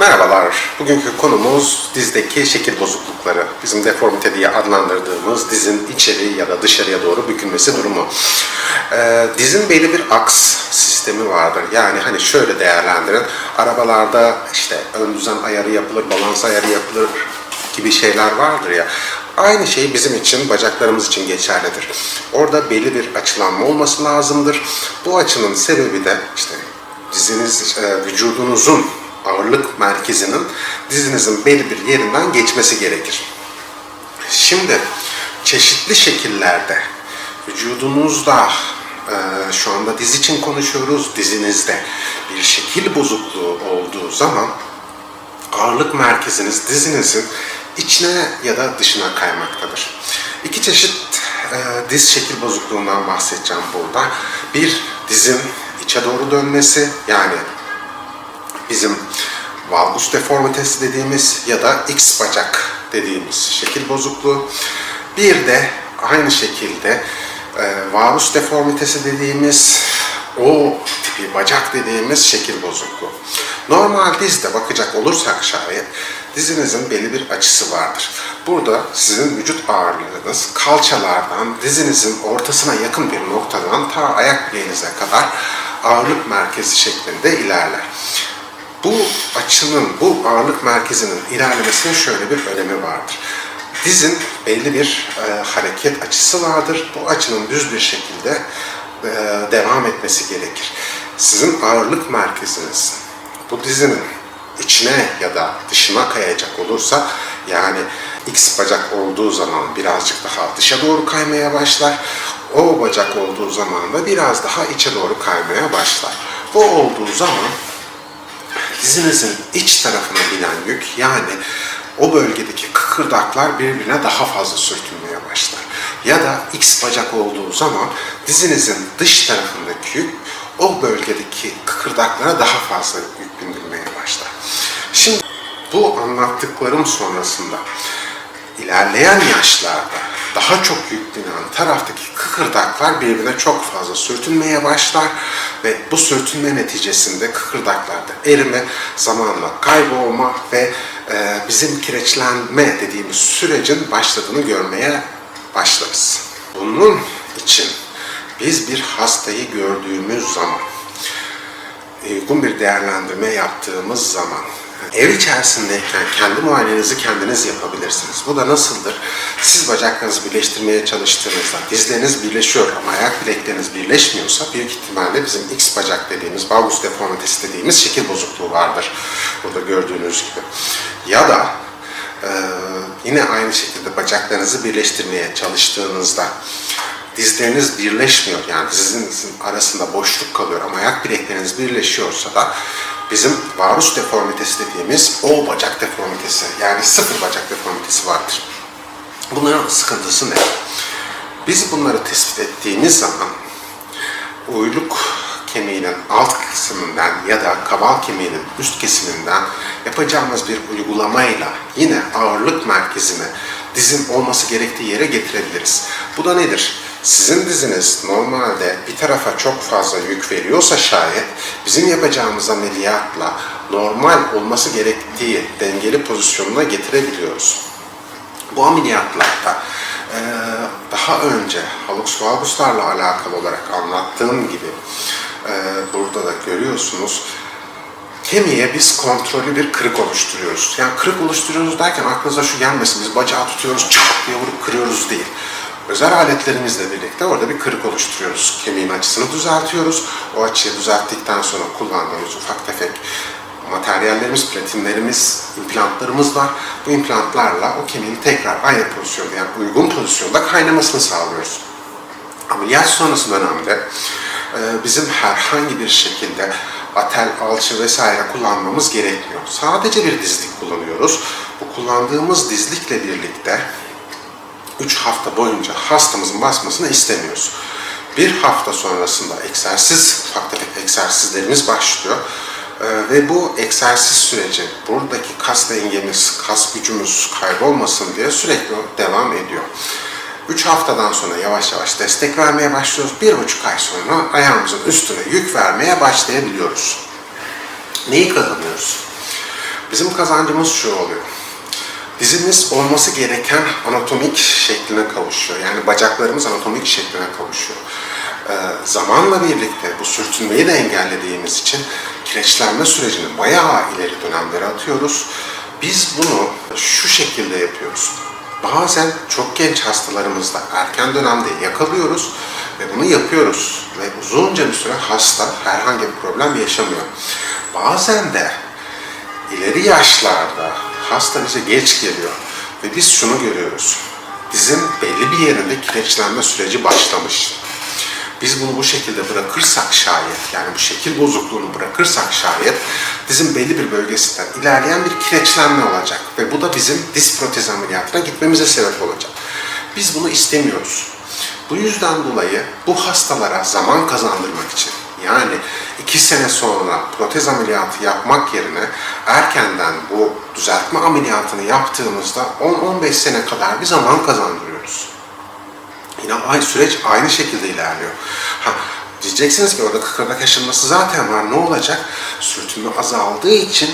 Merhabalar. Bugünkü konumuz dizdeki şekil bozuklukları. Bizim deformite diye adlandırdığımız dizin içeri ya da dışarıya doğru bükülmesi durumu. Ee, dizin belli bir aks sistemi vardır. Yani hani şöyle değerlendirin. Arabalarda işte ön düzen ayarı yapılır, balans ayarı yapılır gibi şeyler vardır ya. Aynı şey bizim için, bacaklarımız için geçerlidir. Orada belli bir açılanma olması lazımdır. Bu açının sebebi de işte diziniz, e, vücudunuzun ağırlık merkezinin dizinizin belli bir yerinden geçmesi gerekir. Şimdi çeşitli şekillerde vücudunuzda e, şu anda diz için konuşuyoruz. Dizinizde bir şekil bozukluğu olduğu zaman ağırlık merkeziniz dizinizin içine ya da dışına kaymaktadır. İki çeşit e, diz şekil bozukluğundan bahsedeceğim burada. Bir dizin içe doğru dönmesi yani bizim valgus deformitesi dediğimiz ya da X bacak dediğimiz şekil bozukluğu. Bir de aynı şekilde e, varus deformitesi dediğimiz o tipi bacak dediğimiz şekil bozukluğu. Normal dizde bakacak olursak şayet dizinizin belli bir açısı vardır. Burada sizin vücut ağırlığınız kalçalardan dizinizin ortasına yakın bir noktadan ta ayak bileğinize kadar ağırlık merkezi şeklinde ilerler. Bu açının, bu ağırlık merkezinin ilerlemesinin şöyle bir önemi vardır. Dizin belli bir e, hareket açısı vardır. Bu açının düz bir şekilde e, devam etmesi gerekir. Sizin ağırlık merkeziniz bu dizinin içine ya da dışına kayacak olursa yani X bacak olduğu zaman birazcık daha dışa doğru kaymaya başlar. O bacak olduğu zaman da biraz daha içe doğru kaymaya başlar. Bu olduğu zaman dizinizin iç tarafına binen yük yani o bölgedeki kıkırdaklar birbirine daha fazla sürtünmeye başlar. Ya da X bacak olduğu zaman dizinizin dış tarafındaki yük o bölgedeki kıkırdaklara daha fazla yük bindirmeye başlar. Şimdi bu anlattıklarım sonrasında ilerleyen yaşlarda daha çok yük binen taraftaki kıkırdaklar birbirine çok fazla sürtünmeye başlar ve bu sürtünme neticesinde kıkırdaklarda erime, zamanla kaybolma ve e, bizim kireçlenme dediğimiz sürecin başladığını görmeye başlarız. Bunun için biz bir hastayı gördüğümüz zaman, uygun bir değerlendirme yaptığımız zaman Ev içerisindeyken kendi muayenenizi kendiniz yapabilirsiniz. Bu da nasıldır? Siz bacaklarınızı birleştirmeye çalıştığınızda dizleriniz birleşiyor ama ayak bilekleriniz birleşmiyorsa büyük ihtimalle bizim X bacak dediğimiz, valgus deformitesi dediğimiz şekil bozukluğu vardır. Burada gördüğünüz gibi. Ya da e, yine aynı şekilde bacaklarınızı birleştirmeye çalıştığınızda dizleriniz birleşmiyor. Yani dizinizin arasında boşluk kalıyor ama ayak bilekleriniz birleşiyorsa da bizim varus deformitesi dediğimiz o bacak deformitesi yani sıfır bacak deformitesi vardır. Bunların sıkıntısı ne? Biz bunları tespit ettiğimiz zaman uyluk kemiğinin alt kısmından ya da kaval kemiğinin üst kesiminden yapacağımız bir uygulamayla yine ağırlık merkezini dizin olması gerektiği yere getirebiliriz. Bu da nedir? Sizin diziniz normalde bir tarafa çok fazla yük veriyorsa şayet bizim yapacağımız ameliyatla normal olması gerektiği dengeli pozisyonuna getirebiliyoruz. Bu ameliyatlarda daha önce halux valguslarla alakalı olarak anlattığım gibi burada da görüyorsunuz kemiğe biz kontrollü bir kırık oluşturuyoruz. Yani kırık oluşturuyoruz derken aklınıza şu gelmesin biz bacağı tutuyoruz çat diye vurup kırıyoruz değil. Özel aletlerimizle birlikte orada bir kırık oluşturuyoruz. Kemiğin açısını düzeltiyoruz. O açıyı düzelttikten sonra kullandığımız ufak tefek materyallerimiz, platinlerimiz, implantlarımız var. Bu implantlarla o kemiğin tekrar aynı pozisyonda yani uygun pozisyonda kaynamasını sağlıyoruz. Ameliyat sonrası dönemde e, bizim herhangi bir şekilde atel, alçı vesaire kullanmamız gerekmiyor. Sadece bir dizlik kullanıyoruz. Bu kullandığımız dizlikle birlikte 3 hafta boyunca hastamızın basmasını istemiyoruz. Bir hafta sonrasında egzersiz, ufak egzersizlerimiz başlıyor. Ee, ve bu egzersiz süreci buradaki kas dengemiz, kas gücümüz kaybolmasın diye sürekli devam ediyor. 3 haftadan sonra yavaş yavaş destek vermeye başlıyoruz. Bir buçuk ay sonra ayağımızın üstüne yük vermeye başlayabiliyoruz. Neyi kazanıyoruz? Bizim kazancımız şu oluyor. Dizimiz olması gereken anatomik şekline kavuşuyor. Yani bacaklarımız anatomik şekline kavuşuyor. Ee, zamanla birlikte bu sürtünmeyi de engellediğimiz için kireçlenme sürecini bayağı ileri dönemlere atıyoruz. Biz bunu şu şekilde yapıyoruz. Bazen çok genç hastalarımızda erken dönemde yakalıyoruz ve bunu yapıyoruz. Ve uzunca bir süre hasta herhangi bir problem yaşamıyor. Bazen de ileri yaşlarda hasta bize geç geliyor ve biz şunu görüyoruz. Dizin belli bir yerinde kireçlenme süreci başlamış. Biz bunu bu şekilde bırakırsak şayet, yani bu şekil bozukluğunu bırakırsak şayet, dizin belli bir bölgesinden ilerleyen bir kireçlenme olacak. Ve bu da bizim diz protez ameliyatına gitmemize sebep olacak. Biz bunu istemiyoruz. Bu yüzden dolayı bu hastalara zaman kazandırmak için yani iki sene sonra protez ameliyatı yapmak yerine erkenden bu düzeltme ameliyatını yaptığımızda 10-15 sene kadar bir zaman kazandırıyoruz. Yine aynı süreç aynı şekilde ilerliyor. Ha, diyeceksiniz ki orada kıkırdak aşınması zaten var. Ne olacak? Sürtünme azaldığı için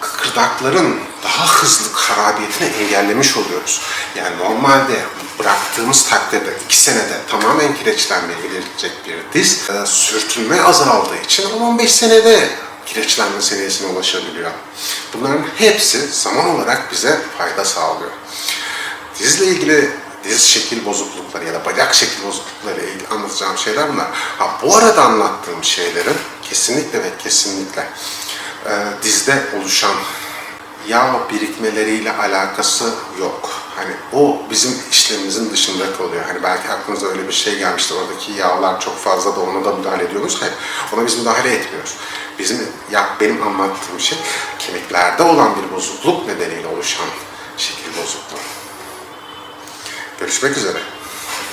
kıkırdakların daha hızlı harabiyetini engellemiş oluyoruz. Yani normalde bıraktığımız takdirde iki senede tamamen kireçlenmeye gelecek bir diz e, sürtünme azaldığı için 10-15 senede kireçlenme seviyesine ulaşabiliyor. Bunların hepsi zaman olarak bize fayda sağlıyor. Dizle ilgili diz şekil bozuklukları ya da bacak şekil bozuklukları ile ilgili anlatacağım şeyler bunlar. Ha, bu arada anlattığım şeylerin kesinlikle ve kesinlikle e, dizde oluşan yağ birikmeleriyle alakası yok. Hani o bizim işlemimizin dışında kalıyor. Hani belki aklınıza öyle bir şey gelmiştir. Oradaki yağlar çok fazla da ona da müdahale ediyoruz. Hayır. Ona biz müdahale etmiyoruz. Bizim ya benim anlattığım şey kemiklerde olan bir bozukluk nedeniyle oluşan şekil bozukluğu. Görüşmek üzere.